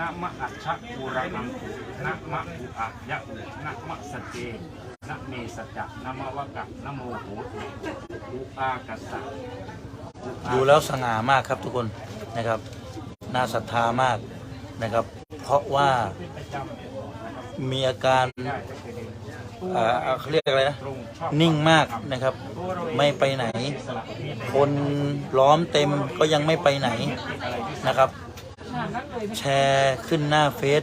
นะมะอัจฉะภูระนังคุนะมะอุอะยะอุนะมะสเจนะเมสัจะนะมะวะกะนะโมโหตุอุอากาสะดูแล้วสง่ามากครับทุกคนนะครับน่าศรัทธามากนะครับ เพราะว่ามีอาการเขาเรียกอะไรนะ นิ่งมากนะครับ ไม่ไปไหน คนล้อมเต็มก็ยังไม่ไปไหนนะครับ แชร์ขึ้นหน้าเฟซ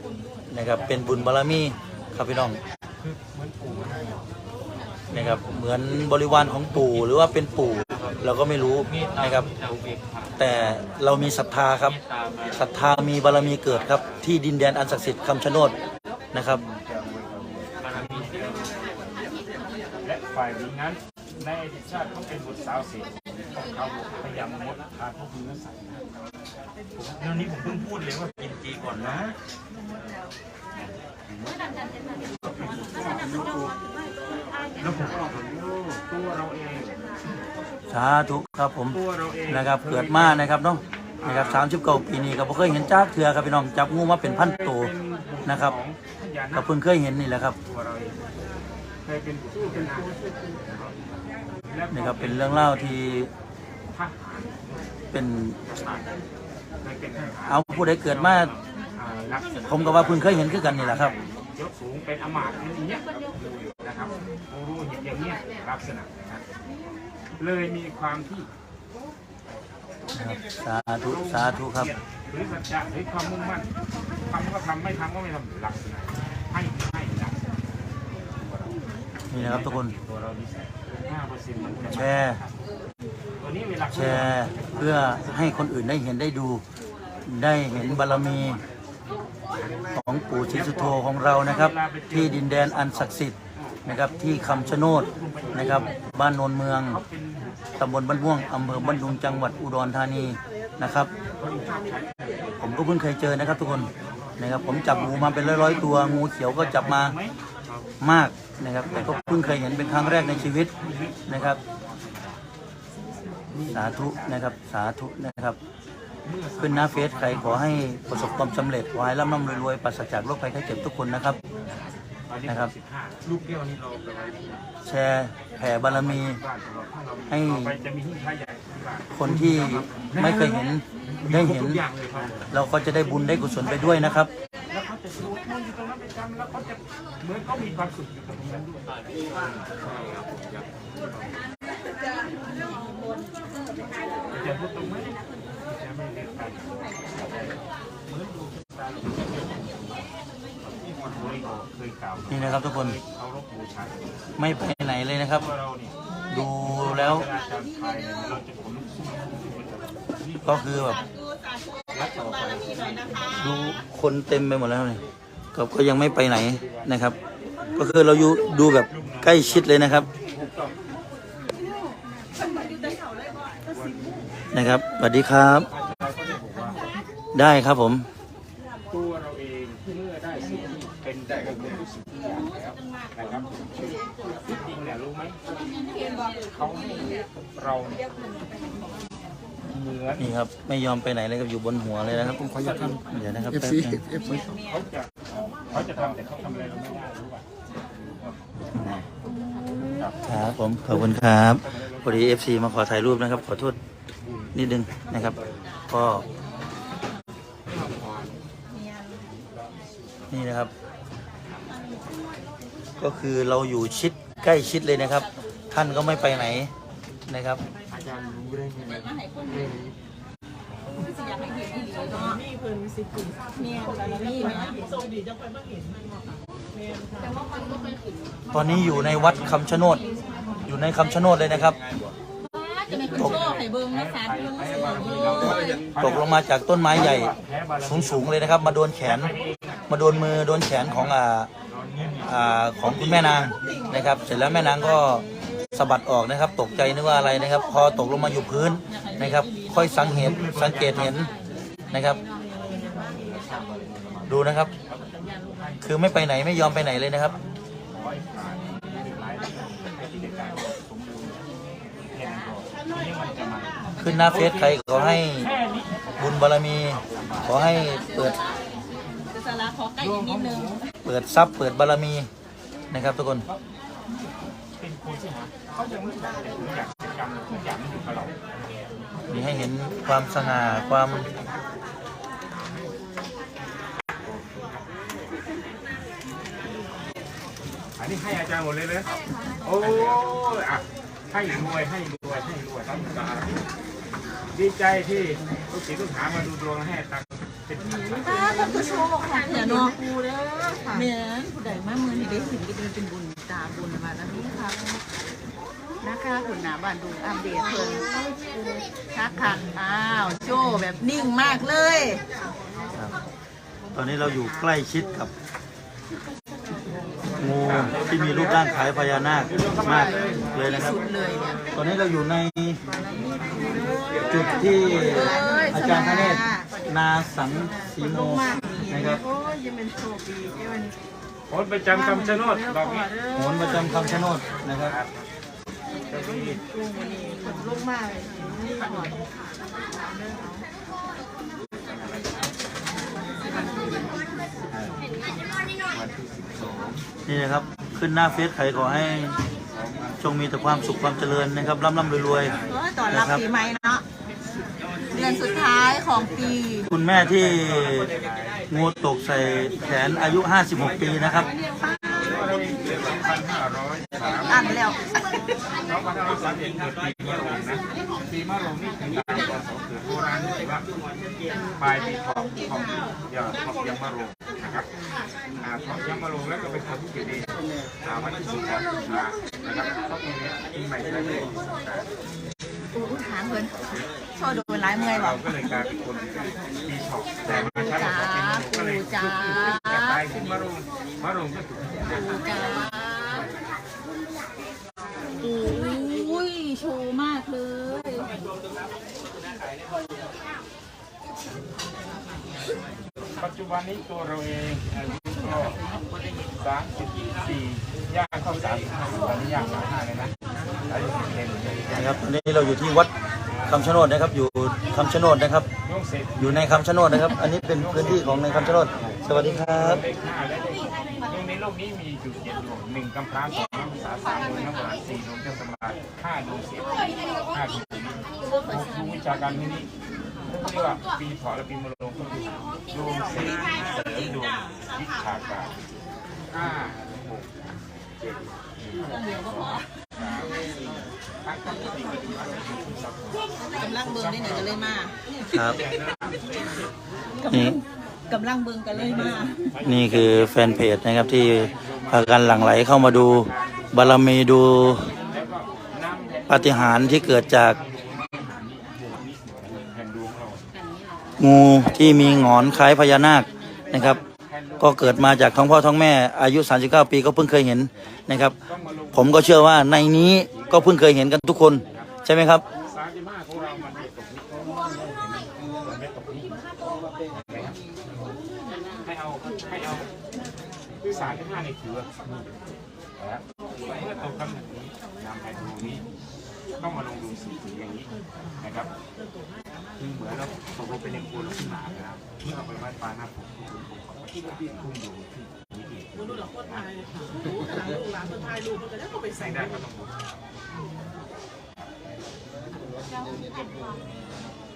นะครับ เป็นบุญบารมีครับพี่น้องคือเหมือนปู่นะนะครับ เหมือนบริวารของปู่หรือว่าเป็นปู่เราก็ไม่รู้นะครับ แต่เรามีศรัทธาครับศรัทธามีบารมีเกิดครับ ที่ดินแดนอันศักดิ์สิทธิ์คำชะโนดนะครับและฝ่ายหญิงนั้นในอดีตชาติเขาเป็นบุตรสาวเสียของเขาพยายามมดทานพวกเนื้อสั ตว์นะเรื่องนี้ผมเพิ่งพูดเลยว่ากินจีก่อนนะแล้วผมก็ตัวเราเอง สาธุครับผมตัวเราเองนะครับเกิดมานะครับเนาะนะครับสามสิบเก้าปีนี้ก็บ่เคยเห็นจ้าเถื่อครับพี่น้องจับงูมาเป็นพันตัวนะครับเป็นญาก็นาคเพิ่งเคยเห็นนี่แหละครับตัวเราเองเคยเป็นผู้เป็นนาแล้วนี่ก็ครับเป็นเรื่องเล่าที่ทหารเป็น เคยเป็นทหารเอาผู้ใดเกิดมาอ่าลักษณะผมก็ว่าเพิ่งเคยเห็นคือกันนี่แหละครับยศสูงเป็นอมาตย์อย่างเงี้ยนะครับโอ้รู้เห็นอย่างเงี้ยลักษณะนะครับเลยมีความที่นะครับสาธุสาธุครับหรือสัจจะหรือความมุ่งมั่นทำก็ทำไม่ทำก็ไม่ทำลักษณะให้ให้ลักษณะนี่นะครับทุกคนตัวเราดีห้าเปอร์เซ็นต์มันจะแชร์ตัวนี้เวลา แชร์เพื่อให้คนอื่นได้เห็นได้ดู ได้เห็นบารมีของปู่ศรีสุโธของเรานะครับ ที่ดินแดนอันศักดิ์สิทธิ์นะครับที่คำชะโนดนะครับ บ้านโนนเมืองตำบลบ้านม่วงอำเภอบ้านดุงจังหวัดอุดรธานีนะครับ ผมก็เพิ่งเคยเจอนะครับทุกคนนะครับผมจับงูมาเป็นร้อยๆตัวงูเขียวก็จับมามากนะครับแต่ก็เพิ่งเคยเห็นเป็นครั้งแรกในชีวิตนะครับ สาธุนะครับ สาธุนะครับ ขึ้นหน้าเฟซใครขอให้ประสบความสำเร็จขอให้ร่ำร่ำรวยๆปราศจากโรคภัยไข้เจ็บทุกคนนะครับ นะครับสิบห้าลูกเดียวนี่เราไปไว้ที่แชร์แผ่บารมีบ้านของเราถ้าเราให้ต่อไปจะมีหิ้งพระใหญ่ที่บ้านคนที่ไม่เคยเห็นได้เห็น ทุกอย่างเลยครับ เราก็จะได้บุญได้กุศลไปด้วยนะครับ แล้วเขาจะสวดมนต์อยู่ตรงนั้นประจำแล้วเขาจะเหมือนเขามีความสุขอยู่ตรงนั้นด้วย จะพูดตรงไหมจะไม่เรียกกันเหมือนดูตาที่คนเคยเคยกล่าวนี่นะครับทุกคนเขารบบูชาไม่ไปไหนเลยนะครับเราเนี่ยดูแล้ว ก็คือแบบดูคนเต็มไปหมดแล้วนี่ก็ก็ยังไม่ไปไหนนะครับ ก็คือเราอยู่ดูแบบใกล้ชิดเลยนะครับ นะครับสวัสดีครับ ได้ครับผมตัวเราเองที่เมื่อได้สิ่งที่เป็นได้ก็เป็นรู้สึกที่อยากแล้วนะครับจริงเนี่ยรู้ไหมเขาให้เราเนี่ยเหมือนนี่ครับไม่ยอมไปไหนเลยครับอยู่บนหัวเลยนะครับผมขออนุญาตครับเดี๋ยวนะครับแป๊บนึงเขาจะเขาจะทำแต่เขาทำอะไรเราไม่ได้รู้ป่ะครับผมขอบคุณครับพอดีเอฟซีมาขอถ่ายรูปนะครับ ขอโทษ นิดนึงนะครับ ก็ นี่นะครับ ก็คือเราอยู่ชิดใกล้ชิดเลยนะครับ ท่านก็ไม่ไปไหนนะครับอาจารย์รู้ได้ไงตอนนี้อยู่ในวัดคำชะโนดอยู่ในคำชะโนดเลยนะครับ เป็นคนโชคให้เบิ้งนะคะตกลงมาจากต้นไม้ใหญ่สูงๆเลยนะครับ มาโดนแขน มาโดนมือโดนแขนของอ่าอ่าของคุณแม่นางนะครับ เสร็จแล้วแม่นางก็สะบัดออกนะครับ ตกใจนึกว่าอะไรนะครับ พอตกลงมาอยู่พื้นนะครับ ค่อยสังเห็นสังเกตเห็นนะครับ ดูนะครับ คือไม่ไปไหนไม่ยอมไปไหนเลยนะครับขึ้นห น้าเฟซใครขอให้บุญบารมี ขอให้เปิดสาระขอใกล้อีกนิดนึงเปิดทรัพย์เปิดบารมีนะครับทุกคนเป็นคนที่หาเขายังไม่ได้แต่ผมอยากจะจำทุกอย่างอยู่กับเรามีให้เห็นความสง่าความอันนี้ให้อาจารย์หมดเลยเลยโอ้ยอะ ให้รวยให้รวยให้รวยต้องการดีใจที่ลูกศิษย์ลูกหามาดูดวงให้ตังค์เป็นพันป้าก็คือโชว์ค่ะเนี่ยเนาะเมียนผู้ใดมามือนี่ได้ถึงก็ดีเป็นบุญตาบุญมาแล้วนี่ครับนะคะคุณหนาบ้านดูอัปเดตเพิ่นทักขันอ้าวโชว์แบบนิ่งมากเลยครับตอนนี้เราอยู่ใกล้ชิดกับ งูที่มีรูปร่างคล้ายพญานาคมากเลยนะครับสุดเลยเนี่ยตอนนี้เราอยู่ในจุดที่อาจารย์พระเนตรนาสังสีโมนะครับโอ้ยยังเป็นโชคดีเอ้ยมันคนประจำคำชะโนดดอกนี้โหนประจำคำชะโนดนะครับจะมีกุ้งวันนี้คนลุกมากเลย นี่ก่อนนี่นะครับขึ้นหน้าเฟซใครขอให้จงมีแต่ความสุขความเจริญนะครับร่ำร่ำรวยรวยโอ้ยตอนรับปีใหม่เนาะเดือนสุดท้ายของปี ๆ คุณแม่ที่งูตกใส่แขนอายุ 56 ปีนะครับพันห้าร้อยสามอ่านแล้วสองพันห้าร้อยสามเอ็ดเกิดปีมะโรงนะปีมะโรงนี่คือการก่อสองเกิดโบราณถือว่าปลายปีทองทองยอดทองยังมะโรง นะครับอ่าทองยังมะโรงแล้วก็เป็นคนที่อยู่ในอ่าวันที่สิบสองตุลานะครับก็ปีนี้ปีใหม่ไทยเลยที่สงกรานต์อู้ถามเพิ่นโชว์โดนร้ายเมื่อยบเราอกก็เลยกลายเป็นคนปีชอกแต่มาชั้นสองปีมะโรงก็เลยจ้าแต่ตายขึ้นมะโรงมะโรงก็ถูกจ้าอุ้ยโชว์มากเลย ปัจจุบันนี้ตัวเราเองอายุก็สามสิบสี่ย่างเข้าสามสิบห้าตอนนี้ย่างสามห้าเลยนะอายุสิบเอ็ดเลยนะครับตอนนี้เราอยู่ที่วัดคำชะโนดนะครับ อยู่คำชะโนดนะครับช่วงเสร็จอยู่ในคำชะโนดนะครับ อันนี้เป็นพื้นที่ของในคำชะโนดสวัสดีครับ เลขห้าและเลขดวงในโลกนี้มีอยู่เจ็ดดวงหนึ่งกำพร้าสองน้ำสาสามดวงน้ำหวานสี่ดวงเจ้าสมบัติห้าดวงเสียห้าดวงสีดวงวิชาการที่นี่ เรียกว่าปีเถาะและปีมะโรงก็คือดวงเสกเสริมดวงวิชาการห้าหกเจ็ดกำลังเบิ่งได้ไหนกันเลยมาครับนี่กำลังเบิ่งกันเลยมานี่คือแฟนเพจนะครับที่พากันหลั่งไหลเข้ามาดูบารมีดูปาฏิหาริย์ที่เกิดจาก แผ่นดวงเรา งูที่มีหงอนคล้ายพญานาคนะครับ ก็เกิดมาจากท้องพ่อท้องแม่อายุ 39 ปีก็เพิ่งเคยเห็นนะครับ ผมก็เชื่อว่าในนี้ก็เพิ่งเคยเห็นกันทุกคนใช่ไหมครับสามสิบห้าของเรามันไม่ตกนี้มันไม่ตกนี้ให้เอาให้เอาคือสามสิบห้าในถือว่านะครับเมื่อตกคำหนึ่งนี้นำไปดูนี้ ต้องมาลงดูสีอย่างนี้นะครับคือเหมือนเราตกลงไปในโคนแล้วขึ้นมานะครับเมื่อเอาไปไว้ปลาหน้าผมทุกคนผมขอปฏิบัติพุ่งดูที่นี้เองใส่ได้ก็ต้องดู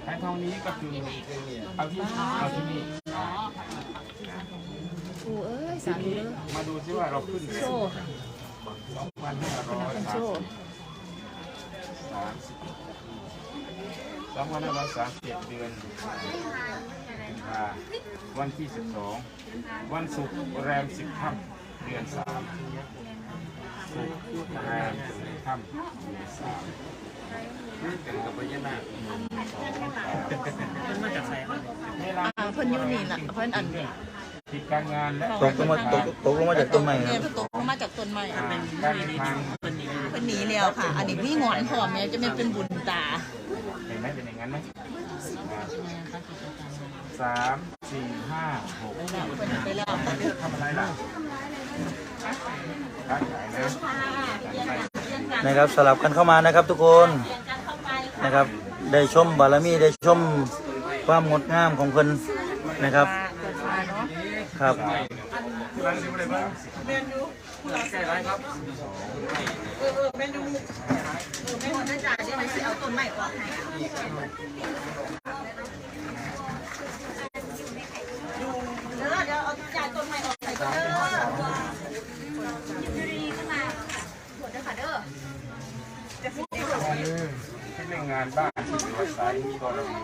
แผนทองนี้ก็คือเอาที่เอาที่นี่กูเอ้ยสาธุนี้เด้อมาดูซิว่าเราขึ้นโชว์สองพันห้าร้อยสาโชมว์ สามสิบสองพันห้าร้อยสามสิบเอ็ดเดือนกุมภาวันที่สิบสองวันศุกร์แรมสิบค่ำเดือนสามศุกร์แรมสิบค่ำเดือนสามเป็นกับพญานาคหนึ่งสองสามเป็นมาจากไหนเวลาอ่าเพิ่นอยู่นี่ล่ะเพิ่นอันติดการงานและตกลงมาตกตกลงมาจากต้นไม้คเนี่รัยบเพิ่นตกลงมาจากต้นไม้อ่าการทางเพิ่น หนีแล้วค่ะ อันนี้มีหงอนพร้อมแม้จะไม่เป็นบุญตาเห็นไหมเป็นอย่างนั้นไหมสามสี่ห้าหกเพิ่นหนีไปแล้วทำอะไรล่ะค้าขายนะนะครับสลับกันเข้ามานะครับทุกคนนะครับ ได้ชมบารมีได้ชมความงดงามของเพิ่นนะครับเกิดมาเนาะครับเมนูคุณเราใส่ไรครับเออเออเมนูเออเมนูน่าจะได้ไหมสิเอาต้นใหม่ออกให้ เด้อเด้อเอางายต้นใหม่ออกเด้อที่หนึ่งงานบ้านที่อยู่อาศัยกรณี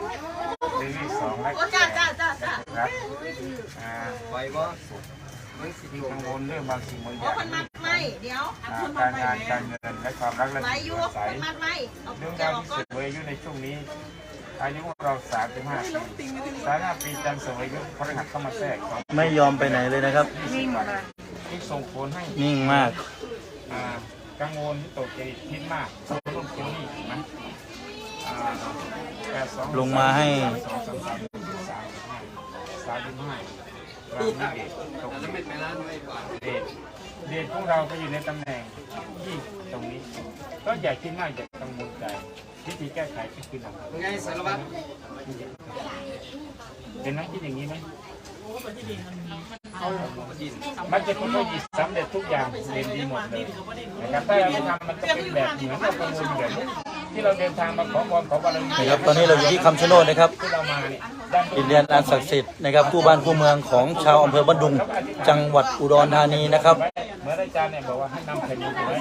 เรื่องที่สองและโอ้จ้าจ้าจ้าจ้าครับอ่าไว้ว่าที่กังวลเรื่องบางสิ่งบางอย่างคนมัดไหมเดี๋ยวการงานการเงินและความรักและไหลสิ่ยู่ยู่อายคนมัดไมเอาเรื่องกราวออกที่ก่อนเวยอายุในช่วงนี้ อายุของเรา35ปี35ปีจันทร์เสวยอายุพฤหัสเข้ามาแทรกสองไม่ยอมไปไหนเลยนะครับที่ส่งผลให้นิ่งมาก อ่า กังวลที่ตกใจคิดมากโซนนเกี่ยวนี่นะอ่าแปดสองลงมาให้สองสามสามสามห้าสา มห้าเรามีเดชตกเดชเดชของเราไปอยู่ในตำแหน่งที่ตรงนี้ ก็อย่าคิดมากอย่ากังวลใจวิธีแก้ไขก็คือหนังไงสารวัตรเป็นไหมคิดอย่างนี้ไหมมันจะค่อยๆสำเร็จทุกอย่างเรียนดีหมดเลยนะครับถ้าเราไม่ทำมันจะเป็นแบบเหมือนเรากังวลแบบนี้ ที่เราเดินทางมาขอพรขอบารมีนะครับตอนนี้เราอยู่ที่คำชะโนดนะครับที่เรามาเนี่ยด้านบดินแดนอันศักดิ์สิทธิ์นะครับคู่บ้านคู่เมืองของชาวอำเภอบ้านดุง จังหวัดอุดรธานีนะครับเหมื่อนอาจารย์เนี่ยบอกว่าให้นำแผ่นดินไว้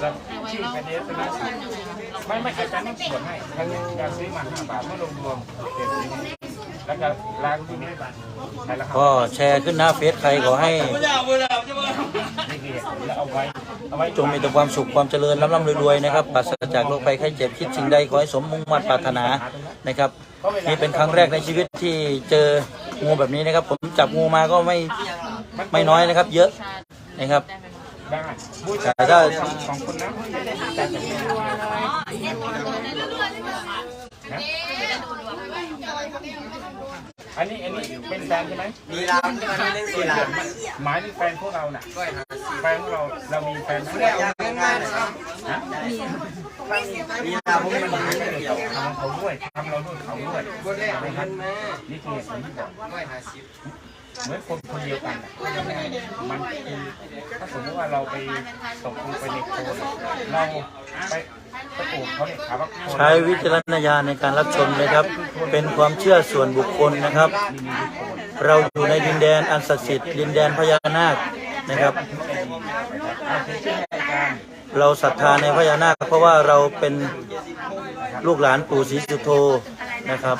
แล้วชื่อแผ่นดินเป็นอะไรไม่ไม่อาจารย์ต้องสวดให้ทั้งการซื้อมาห้าบาทเมื่อรวมรวมเสร็จ แล้วก็ล้างที่นี่ใช่แล้วครับก็แชร์ขึ้นหน้าเฟซใครขอให้นี่คือเหตุผลแล้วเอาไว้เอาไว้จงมีแต่ความสุขความเจริญร่ำร่ำรวยๆนะครับปราศจากโรคภัยไข้เจ็บคิดสิ่งใดขอให้สมมุ่งมั่นปรารถนานะครับนี่เป็นครั้งแรกในชีวิตที่เจองูแบบนี้นะครับ ผมจับงูมาก็ไม่ไม่น้อยนะครับ เยอะนะครับได้บูชาแต่ถ้าของคุณนะแต่จะไม่รู้นะ อันนี้อันนี้เป็นแฟนใช่ไหมมีรามใช่ไหมเล่นสีรามหมายถึงแฟนพวกเราน่ะแฟนพวกเราเรามีแฟนไหมอยากเป็นงานนะครับฮะมีรามผมมันทำดีให้เราทำเขาด้วยทำเราด้วยเขาด้วยคนแรกมันมานี่คือเหตุผลที่บอกร้อยห้าสิบเหมือนคนคนเดียวกันน่ะมันคือถ้าสมมติว่าเราไปตกลงไปในโคลนเราไปไปู่เขาเนี่ยถามว่าใช้วิจารณญาณในการรับชมนะครับ เป็นความเชื่อส่วนบุคคลนะครับ เราอยู่ในดินแดนอันศักดิ์สิทธิ์ดินแดนพญานาคนะครับ เราศรัทธาในพญานาคเพราะว่าเราเป็นลูกหลานปู่ศรีสุโธนะครับ